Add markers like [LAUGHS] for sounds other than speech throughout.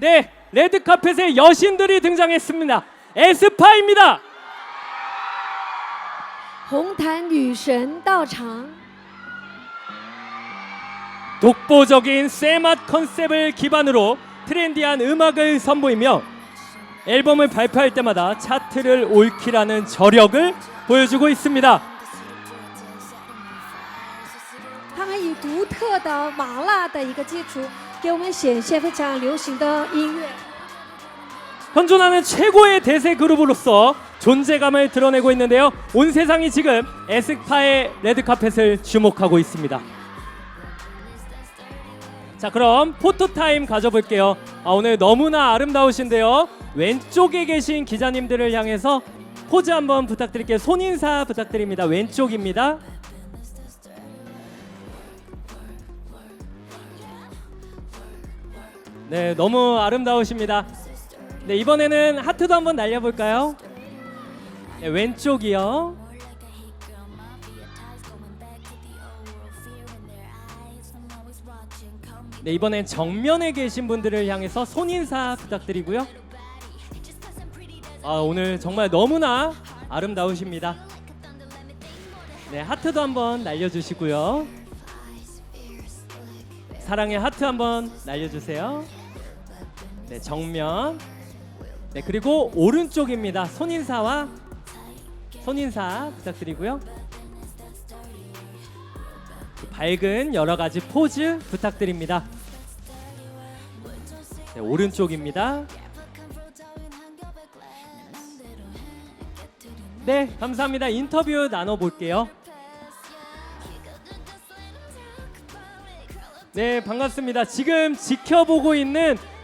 네, 레드 카펫의 여신들이 등장했습니다. 에스파입니다. 红毯女神到场， 독보적인 쇠맛 컨셉을 기반으로 트렌디한 음악을 선보이며 앨범을 발표할 때마다 차트를 옳히라는 저력을 보여주고 있습니다. 他们以独特的麻辣的一个基础， 给我们显现非常流行的音乐。 현존하는 최고의 대세 그룹으로서 존재감을 드러내고 있는데요. 온 세상이 지금 에스파의 레드 카펫을 주목하고 있습니다. 자, 그럼 포토 타임 가져볼게요. 아, 오늘 너무나 아름다우신데요. 왼쪽에 계신 기자님들을 향해서 포즈 한번 부탁드릴게요. 손인사 부탁드립니다. 왼쪽입니다. 네, 너무 아름다우십니다. 네, 이번에는 하트도 한번 날려볼까요? 네, 왼쪽이요. 네, 이번엔 정면에 계신 분들을 향해서 손인사 부탁드리고요. 아, 오늘 정말 너무나 아름다우십니다. 네, 하트도 한번 날려주시고요. 사랑의 하트 한번 날려주세요. 네, 정면. 네, 그리고 오른쪽입니다. 손인사와 손인사 부탁드리고요. 그 밝은 여러 가지 포즈 부탁드립니다. 네, 오른쪽입니다. 네, 감사합니다. 인터뷰 나눠볼게요. 네, 반갑습니다. 지금 지켜보고 있는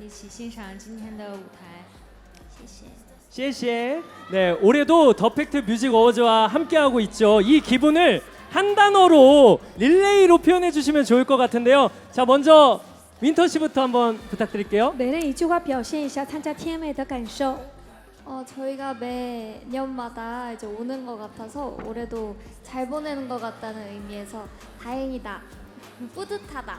一起欣赏今天的舞台。谢谢。 시에시에. 네, 올해도 더팩트 뮤직 어워즈와 함께하고 있죠. 이 기분을 한 단어로 릴레이로 표현해 주시면 좋을 것 같은데요. 자, 먼저 윈터 씨부터 한번 부탁드릴게요. 每人一句话表现一下参加天美的感受。 어, 저희가 매년마다 이제 오는 것 같아서 올해도 잘 보내는 것 같다는 의미에서 다행이다, 뿌듯하다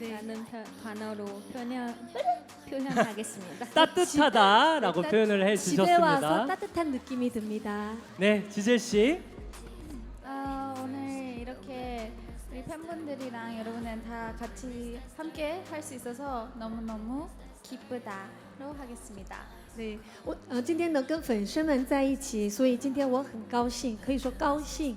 라는 표- 단어로 표현 표현하겠습니다. 따뜻하다라고 [LAUGHS] 표현을 해 집에 와서 주셨습니다. 따뜻한 느낌이 듭니다. 네, 지젤 씨. 아, 오늘 이렇게 우리 팬분들이랑 여러분은 다 같이 함께 할 수 있어서 너무너무 기쁘다로 하겠습니다. 对，我呃今天能跟粉丝们在一起，所以今天我很高兴，可以说高兴。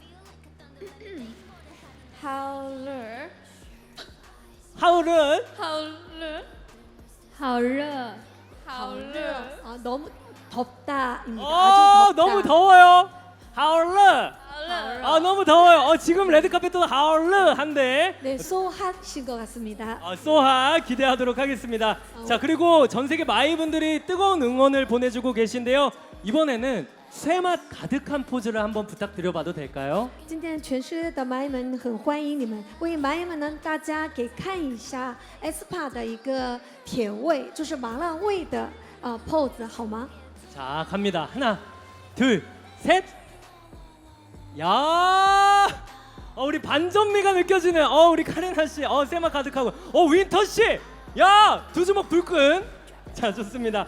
하울을 하울은 하울을 好热， 하울을 아 너무 덥다입니다. 어, 아주 덥다. 너무 더워요. 하울르. 하울을 아 너무 더워요. 어, 지금 레드카펫도 하울르 한데 네, 소핫신 것 같습니다. 아, 소하 기대하도록 하겠습니다. 자 그리고 전 세계 마이 분들이 뜨거운 응원을 보내주고 계신데요. 이번에는 쇠맛 가득한 포즈를 한번 부탁드려봐도 될까요? 今天全世界的麦们很欢迎你们，为麦们呢，大家给看一下 SPA 的一个铁味，就是麻辣味的呃 pose 好吗？ 자 자, 갑니다. 하나, 둘, 셋. 야! 어, 우리 반전미가 느껴지는 어, 우리 카레나 씨. 어, 세마 가득하고. 어, 윈터 씨. 야! 두 주먹 불끈. 자, 좋습니다.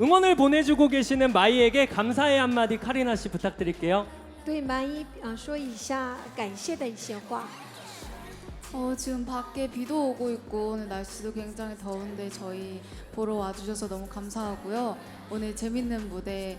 응원을 보내주고 계시는 마이에게 감사의 한마디 카리나 씨 부탁드릴게요. 对마이啊说一下感谢的一些话。 어, 지금 밖에 비도 오고 있고 오늘 날씨도 굉장히 더운데 저희 보러 와주셔서 너무 감사하고요. 오늘 재밌는 무대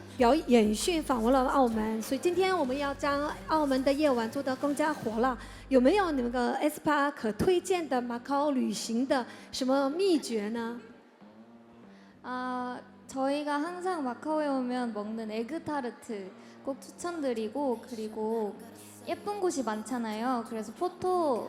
表演训访问了澳门，所以今天我们要将澳门的夜晚做得更加火辣。有没有你们个 SPA 可推荐的马考旅行的什么秘诀呢？ 아, 저희가 항상 마카오에 오면 먹는 에그타르트 꼭 추천드리고 그리고 예쁜 곳이 많잖아요. 그래서 포토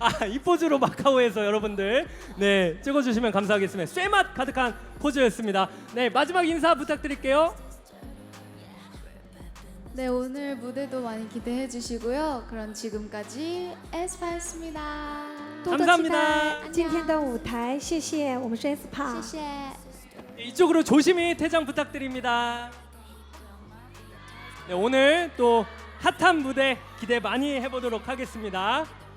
아, 이 포즈로 마카오에서 여러분들 네 찍어주시면 감사하겠습니다. 쇠맛 가득한 포즈였습니다. 네 마지막 인사 부탁드릴게요. 네, 오늘 무대도 많이 기대해 주시고요. 그럼 지금까지 에스파였습니다. 多多期 감사합니다 待今天的舞台，谢谢，我们是 SPA。谢谢。 이쪽으로 조심히 퇴장 부탁드립니다. 네, 오늘 또 핫한 무대 기대 많이 해보도록 하겠습니다.